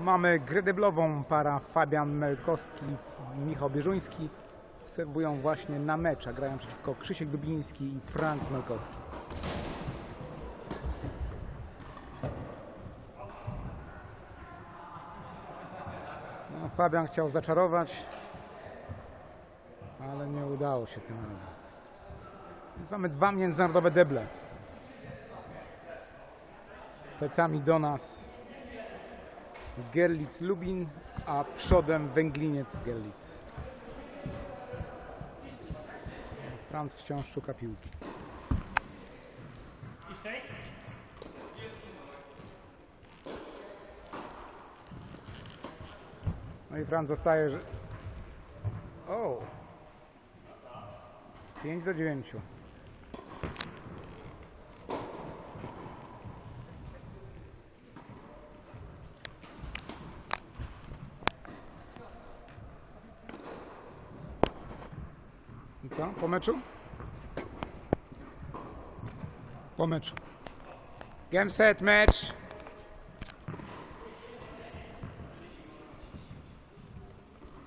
Mamy grę deblową. Para Fabian Melkowski, Michał Bierzuński serwują właśnie na mecz, a grają przeciwko Krzysiek Dubiński i Franz Melkowski. No, Fabian chciał zaczarować, ale nie udało się tym razem. Więc mamy dwa międzynarodowe deble. Plecami do nas Gerlitz Lubin, a przodem Węgliniec Gerlitz. Franz wciąż szuka piłki. No i Franz zostaje, że... O! 5 do 9. co? Po meczu? Po meczu. Game set, mecz.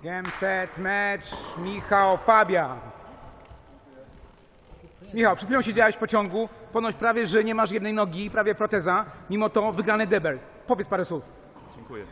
Game set, mecz. Michał Fabian. Michał, przed chwilą siedziałeś w pociągu, ponoć prawie, że nie masz jednej nogi, prawie proteza, mimo to wygrany debel. Powiedz parę słów. Dziękuję.